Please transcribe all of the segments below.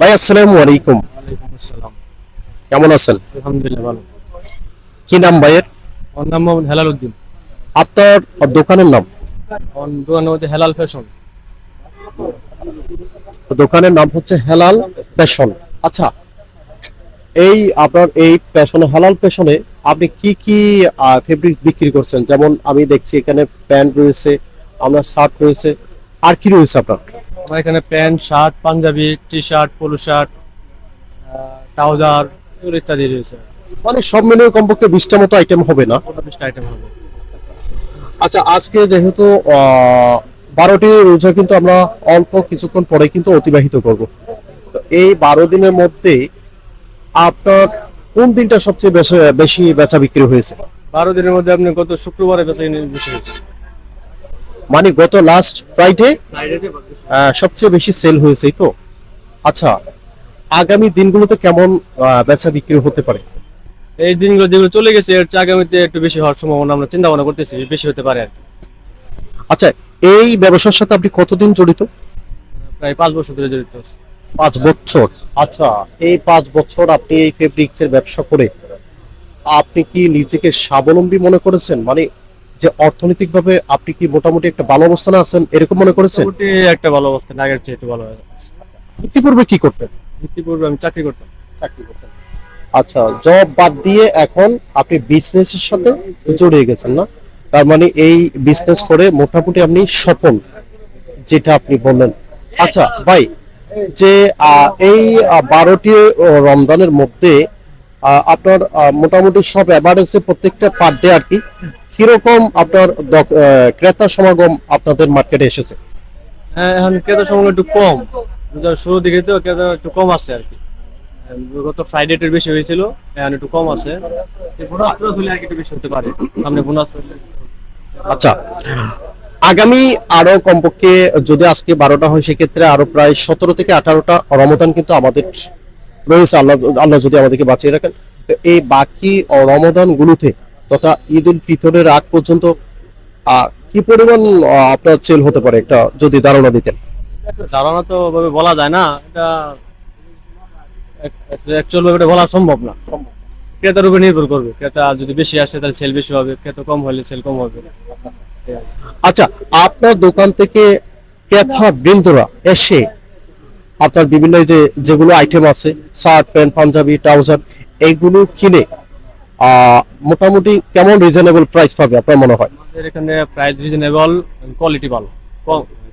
ভাই আসসালামু আলাইকুম। কেমন আছেন? আলহামদুলিল্লাহ ভালো। কি নাম ভাইয়ের? আমার নাম মোহাম্মদ হেলাল উদ্দিন। আপনার দোকানের নাম? দোকানের হেলাল ফ্যাশন। দোকানের নাম হচ্ছে হেলাল পেশন আচ্ছা এই আপনার এই পেশনে হেলাল পেশনে আপনি কি কি ফেব্রিক বিক্রি করছেন? যেমন আমি দেখছি এখানে প্যান্ট রয়েছে আমরা শার্ট রয়েছে আর কি রয়েছে আপনার? আমার এখানে pant shirt panjabi T shirt polo shirt trouser এগুলো ইত্যাদি রয়েছে। মানে সব মিলিয়ে কমপক্ষে বিশটা মতো আইটেম হবে না? পনেরোটা আইটেম হবে। আচ্ছা আজকে যেহেতু বারোটি রোজা কিন্তু আমরা অল্প কিছুক্ষণ পরে কিন্তু অতিবাহিত করব। তো এই বারো দিনের মধ্যে আপনার কোন দিনটা সবচেয়ে বেশি বেশি বেচা বিক্রি হয়েছে? বারো দিনের মধ্যে আপনি গত শুক্রবারে বেচা বেশি হয়েছে। মানে গত লাস্ট ফ্রাইডে সবচেয়ে বেশি সেল হয়েছে এই তো? আচ্ছা আগামী দিনগুলোতে কেমন বেচা বিক্রি হতে পারে? এই দিনগুলো যেগুলো চলে গেছে এর চেয়ে আগামীতে একটু বেশি হওয়ার সম্ভাবনা আমরা চিন্তা ভাবনা করতেছি বেশি হতে পারে আর কি। আচ্ছা এই ব্যবসার সাথে আপনি কতদিন জড়িত? প্রায় পাঁচ বছর ধরে জড়িত আছে। পাঁচ বছর। আচ্ছা এই পাঁচ বছর আপনি এই ফেব্রিক্সের ব্যবসা করে আপনি কি নিজেকে স্বাবলম্বী মনে করেছেন? মানে যে অর্থনৈতিকভাবে আপনি কি মোটামুটি একটা ভালো অবস্থানে আছেন এরকম মনে করেছেন? একটা ভালো অবস্থা না আগের চেয়ে একটু ভালো ইতিপূর্বে কি করতেন? ইতিপূর্বে আমি চাকরি করতাম। চাকরি করতেন। আচ্ছা জব বাদ দিয়ে এখন আপনি বিজনেসের সাথে জড়িয়ে গেছেন না? তার মানে এই বিজনেস করে মোটামুটি আপনি সফল যেটা আপনি বললেন। আচ্ছা ভাই যে এই বারোটি রমজানের মধ্যে আপনার মোটামুটি সব অ্যাভারেজে প্রত্যেকটা পার ডে আর কি কীরকম আপনার ক্রেতা সমাগম আপনাদের মার্কেটে এসেছে? হ্যাঁ এখন ক্রেতার সমাগম একটু কম। শুরু দিকে তো ক্রেতা একটু কম আছে আর কি। গত ফ্রাইডেটের বেশি হয়েছিল এখন একটু কম আছে। বোনাস হলে আর একটু বেশি হতে পারে। সামনে বোনাস আচ্ছা আগামী আরও কমপক্ষে যদি আজকে বারোটা হয় সেক্ষেত্রে আরও প্রায় সতেরো থেকে আঠারোটা রমদান কিন্তু আমাদের রয়েছে। আল্লাহ আল্লাহ যদি আমাদেরকে বাঁচিয়ে রাখেন। তো এই বাকি রমদান গুলোতে তথা ঈদ উল ফিতরের আগ পর্যন্ত কি পরিমাণ আপনার সেল হতে পারে একটা যদি ধারণা দিতেন? ধারণা তো ওভাবে বলা যায় না এটা অ্যাকচুয়াল ভাবে এটা বলা সম্ভব না। ক্রেতার উপর নির্ভর করবে ক্রেতা যদি বেশি আসে তাহলে সেল বেশি হবে ক্রেতা কম হলে সেল কম হবে। আচ্ছা আপনার দোকান থেকে ক্রেতা বৃন্দরা এসে আপনার বিভিন্ন যে যেগুলো আইটেম আছে শার্ট প্যান্ট পাঞ্জাবি ট্রাউজার এইগুলো কিনে মোটামুটি কেমন রিজনেবল প্রাইস পাবে আপনার মনে হয়? আমাদের এখানে প্রাইস রিজনেবল কোয়ালিটি ভালো।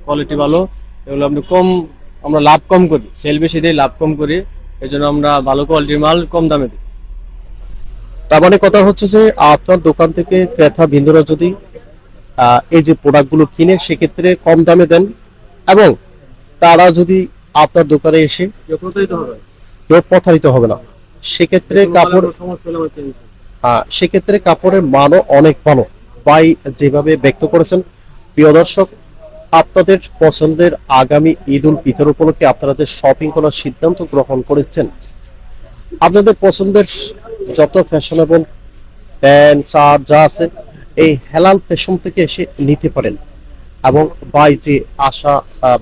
কোয়ালিটি ভালো। এগুলো আপনি কম আমরা লাভ কম করি। সেল বেশি দিই লাভ কম করি। এই জন্য আমরা ভালো কোয়ালিটির মাল কম দামে দিই। তার মানে কথা হচ্ছে যে আপনার দোকান থেকে ক্রেতা বৃন্দরা যদি এই যে প্রোডাক্টগুলো কিনে সেক্ষেত্রে কম দামে দেন এবং তারা যদি আপনার দোকানে এসে প্রতারিত হবে প্রতারিত হবে না। সেক্ষেত্রে কাপড় সমস্যা সেক্ষেত্রে কাপড়ের মানও অনেক ভালো। ভাই যেভাবে ব্যক্ত করেছেন, প্রিয় দর্শক, আপনাদের পছন্দের আগামী ঈদ উল ফিতর উপলক্ষে আপনারা যে শপিং করার সিদ্ধান্ত গ্রহণ করেছেন, আপনাদের পছন্দের যত ফ্যাশনেবল প্যান্ট শার্ট যা আছে, এই হেলাল ফ্যাশন থেকে এসে নিতে পারেন। এবং ভাই যে আশা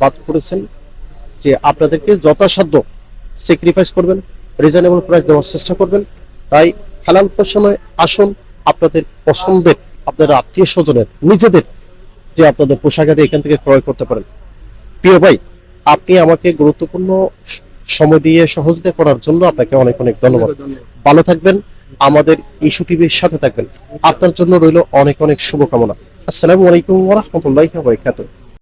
বাদ করেছেন যে আপনাদেরকে যথাসাধ্য স্যাক্রিফাইস করবেন রিজনেবল প্রাইস দেওয়ার চেষ্টা করবেন। তাই হালাল ফ্যাশনে আসুন আপনাদের পছন্দের, আপনাদের আত্মীয় স্বজনের, নিজেদের যে আপনাদের পোশাকাদি এখান থেকে ক্রয় করতে পারেন। প্রিয় ভাই, আপনি আমাকে গুরুত্বপূর্ণ সময় দিয়ে সহযোগিতা করার জন্য আপনাকে অনেক অনেক ধন্যবাদ। ভালো থাকবেন, আমাদের ইস্যু টিভির সাথে থাকবেন। আপনার জন্য রইল অনেক অনেক শুভকামনা। আসসালামু আলাইকুম ওয়া রাহমাতুল্লাহি ওয়া বারাকাতুহু।